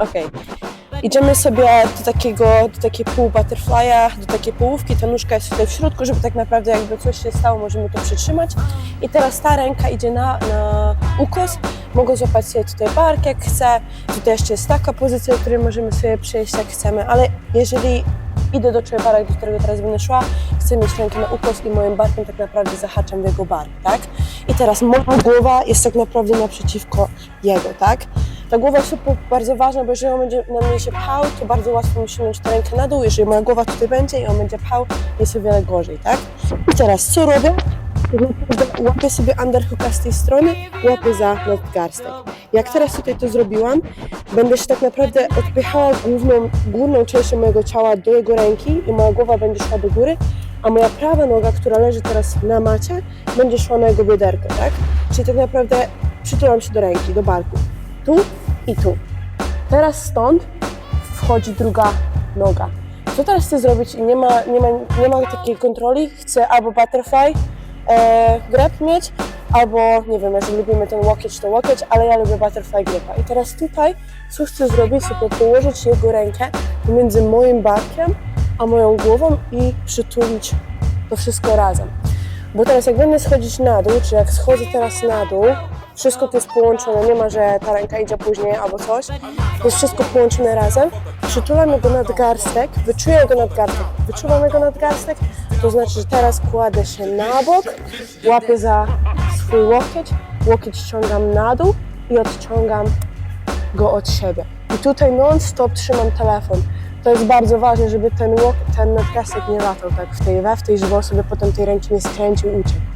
Okej. Idziemy sobie do takiego, do takiej pół butterfly'a, do takiej połówki, ta nóżka jest tutaj w środku, żeby tak naprawdę jakby coś się stało, możemy to przytrzymać. I teraz ta ręka idzie na, na ukos, mogę złapać sobie tutaj bark jak chcę, tutaj jeszcze jest taka pozycja, w której możemy sobie przejść jak chcemy, ale jeżeli idę do człowieka, do którego teraz będę szła, chcę mieć rękę na ukos i moim barkiem tak naprawdę zahaczam jego bark, tak? I teraz moja głowa jest tak naprawdę naprzeciwko jego, tak? Ta głowa jest bardzo ważna, bo jeżeli on będzie na mnie się pchał, to bardzo łatwo musi mieć tę rękę na dół. Jeżeli moja głowa tutaj będzie i on będzie pchał, jest o wiele gorzej, tak? I teraz co robię? Łapię sobie underhooka z tej strony, łapię za nadgarstek. Jak teraz tutaj to zrobiłam, będę się tak naprawdę odpychała główną, główną częścią mojego ciała do jego ręki i moja głowa będzie szła do góry, a moja prawa noga, która leży teraz na macie, będzie szła na jego bioderko, tak? Czyli tak naprawdę przytulam się do ręki, do barku. Tu i tu. Teraz stąd wchodzi druga noga. Co teraz chcę zrobić? Nie ma, nie ma, nie ma takiej kontroli. Chcę albo butterfly e, grip mieć, albo nie wiem, jeżeli lubimy ten łokieć, to łokieć, ale ja lubię butterfly gripa. I teraz tutaj, co chcę zrobić, sobie położyć jego rękę pomiędzy moim barkiem a moją głową i przytulić to wszystko razem. Bo teraz jak będę schodzić na dół, czy jak schodzę teraz na dół, wszystko to jest połączone, nie ma, że ta ręka idzie później albo coś. To jest wszystko połączone razem. Przytulam jego nadgarstek, wyczuję jego nadgarstek, wyczuwam jego nadgarstek, to znaczy, że teraz kładę się na bok, łapię za swój łokieć, łokieć ściągam na dół i odciągam go od siebie. I tutaj non-stop trzymam telefon. To jest bardzo ważne, żeby ten, łok, ten nadgarstek nie latał tak w tej we w tej, żeby on sobie potem tej ręki nie skręcił i uciekł.